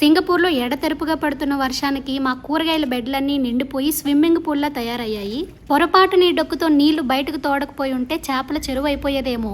సింగపూర్లో ఎడతెరుపుగా పడుతున్న వర్షానికి మా కూరగాయల బెడ్లన్నీ నిండిపోయి స్విమ్మింగ్ పూల్లా తయారయ్యాయి. పొరపాటుని డొక్కుతో నీళ్ళు బయటకు తోడకపోయి ఉంటే చేపల చెరువు అయిపోయేదేమో.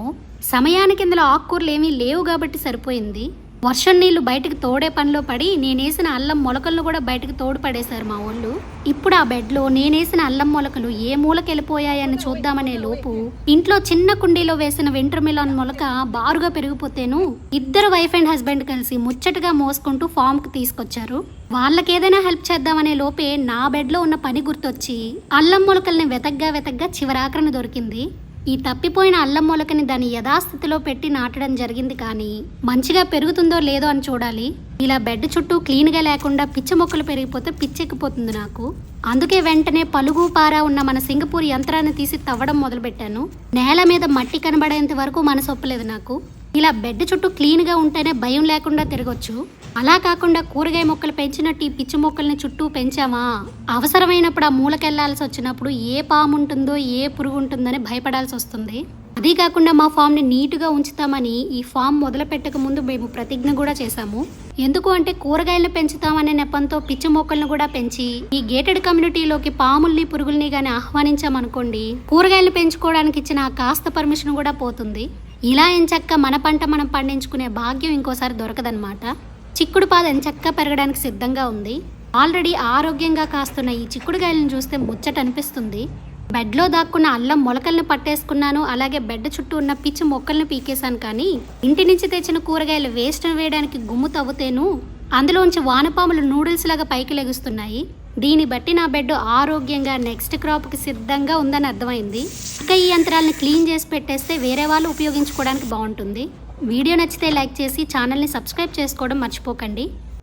సమయానికి ఇందులో ఆకుకూరలు ఏమీ లేవు కాబట్టి సరిపోయింది. వర్షం నీళ్ళు బయటకు తోడే పనిలో పడి నేనేసిన అల్లం మొలకలను కూడా బయటకు తోడు పడేశారు మా వాళ్ళు ఇప్పుడు ఆ బెడ్లో నేనేసిన అల్లం మొలకలు ఏ మూలకి వెళ్ళిపోయాయని చూద్దామనే లోపు ఇంట్లో చిన్న కుండీలో వేసిన వెంట్రమిలాన్ మొలక బారుగా పెరిగిపోతేను ఇద్దరు వైఫ్ అండ్ హస్బెండ్ కలిసి ముచ్చటగా మోసుకుంటూ ఫామ్కి తీసుకొచ్చారు. వాళ్ళకి ఏదైనా హెల్ప్ చేద్దామనే లోపే నా బెడ్లో ఉన్న పని గుర్తొచ్చి అల్లం మొలకల్ని వెతగ్గా వెతగ్గా చివరాకరణ దొరికింది. ఈ తప్పిపోయిన అల్లం మొలకని దాని యథాస్థితిలో పెట్టి నాటడం జరిగింది కానీ మంచిగా పెరుగుతుందో లేదో అని చూడాలి. ఇలా బెడ్ చుట్టూ క్లీన్గా లేకుండా పిచ్చ మొక్కలు పెరిగిపోతే పిచ్చెక్కిపోతుంది నాకు. అందుకే వెంటనే పలుగు పారా ఉన్న మన సింగపూర్ యంత్రాన్ని తీసి తవ్వడం మొదలుపెట్టాను. నేల మీద మట్టి కనబడేంత వరకు మనసొప్పలేదు నాకు. ఇలా బెడ్ చుట్టూ క్లీన్గా ఉంటేనే భయం లేకుండా తిరగొచ్చు. అలా కాకుండా కూరగాయ మొక్కలు పెంచినట్టు ఈ పిచ్చి మొక్కల్ని చుట్టూ పెంచామా? అవసరమైనప్పుడు ఆ మూలకెళ్ళాల్సి వచ్చినప్పుడు ఏ పాము ఉంటుందో ఏ పురుగు ఉంటుందని భయపడాల్సి వస్తుంది. అదీ కాకుండా మా ఫామ్ని నీట్గా ఉంచుతామని ఈ ఫామ్ మొదలు పెట్టక ముందు మేము ప్రతిజ్ఞ కూడా చేశాము. ఎందుకు అంటే కూరగాయలను పెంచుతామనే నెపంతో పిచ్చి మొక్కలను కూడా పెంచి ఈ గేటెడ్ కమ్యూనిటీలోకి పాముల్ని పురుగుల్ని కానీ ఆహ్వానించామనుకోండి కూరగాయలు పెంచుకోవడానికి ఇచ్చిన కాస్త పర్మిషన్ కూడా పోతుంది. ఇలా ఎంచక్క మన పంట మనం పండించుకునే భాగ్యం ఇంకోసారి దొరకదనమాట చిక్కుడు పాద ఎంచక్క పెరగడానికి సిద్ధంగా ఉంది. ఆల్రెడీ ఆరోగ్యంగా కాస్తున్న ఈ చిక్కుడుకాయలను చూస్తే ముచ్చట అనిపిస్తుంది బెడ్లో దాక్కున్న అల్లం మొలకల్ని పట్టేసుకున్నాను అలాగే బెడ్ చుట్టూ ఉన్న పిచ్చి మొక్కల్ని పీకేశాను కానీ ఇంటి నుంచి తెచ్చిన కూరగాయలు వేస్ట్ వేయడానికి గుమ్ము తవ్వుతేను అందులోంచి వానపాములు నూడిల్స్ లాగా పైకి లెగుస్తున్నాయి. దీన్ని బట్టి నా బెడ్ ఆరోగ్యంగా నెక్స్ట్ క్రాప్కి సిద్ధంగా ఉందని అర్థమైంది. ఇంకా ఈ యంత్రాలను క్లీన్ చేసి పెట్టేస్తే వేరే వాళ్ళు ఉపయోగించుకోవడానికి బాగుంటుంది. వీడియో నచ్చితే లైక్ చేసి ఛానల్ని సబ్స్క్రైబ్ చేసుకోవడం మర్చిపోకండి.